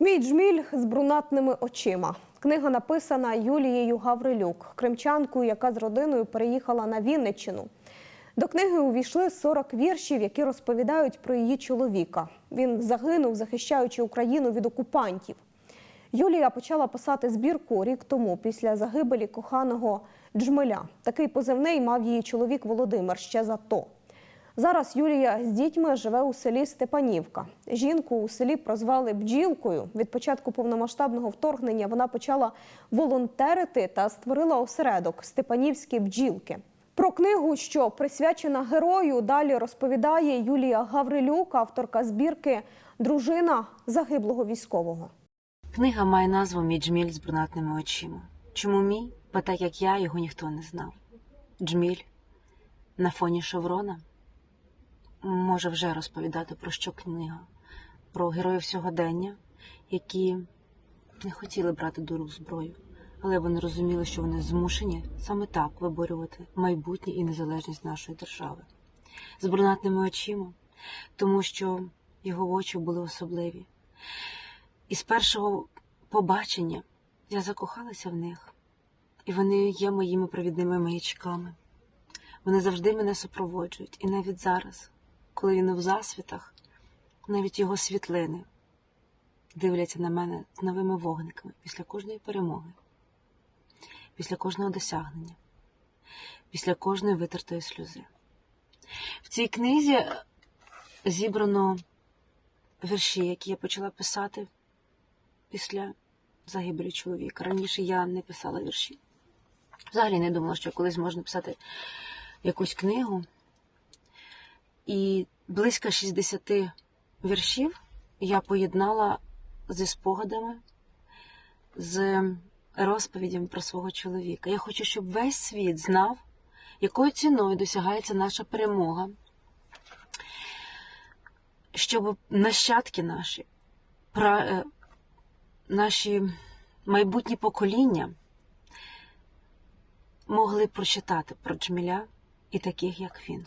Мій джміль з брунатними очима. Книга написана Юлією Гаврилюк, кримчанкою, яка з родиною переїхала на Вінниччину. До книги увійшли 40 віршів, які розповідають про її чоловіка. Він загинув, захищаючи Україну від окупантів. Юлія почала писати збірку рік тому після загибелі коханого Джмеля. Такий позивний мав її чоловік Володимир ще за то. Зараз Юлія з дітьми живе у селі Степанівка. Жінку у селі прозвали бджілкою. Від початку повномасштабного вторгнення вона почала волонтерити та створила осередок Степанівські бджілки. Про книгу, що присвячена герою, далі розповідає Юлія Гаврилюк, авторка збірки Дружина загиблого військового. Книга має назву Мій джміль з брунатними очима. Чому мій? Бо так як я, його ніхто не знав. Джміль на фоні шеврона може вже розповідати про що книга, про героїв сьогодення, які не хотіли брати до рук зброю, але вони розуміли, що вони змушені саме так виборювати майбутнє і незалежність нашої держави з брунатними очима, тому що його очі були особливі. І з першого побачення я закохалася в них, і вони є моїми провідними маячками. Вони завжди мене супроводжують, і навіть зараз, коли він у засвітах, навіть його світлини дивляться на мене з новими вогниками після кожної перемоги, після кожного досягнення, після кожної витертої сльози. В цій книзі зібрано вірші, які я почала писати після загибелі чоловіка. Раніше я не писала вірші. Взагалі не думала, що колись можна писати якусь книгу. І близько 60 віршів я поєднала зі спогадами, з розповідями про свого чоловіка. Я хочу, щоб весь світ знав, якою ціною досягається наша перемога, щоб нащадки наші, пра, е, наші майбутні покоління могли прочитати про Джміля і таких, як він.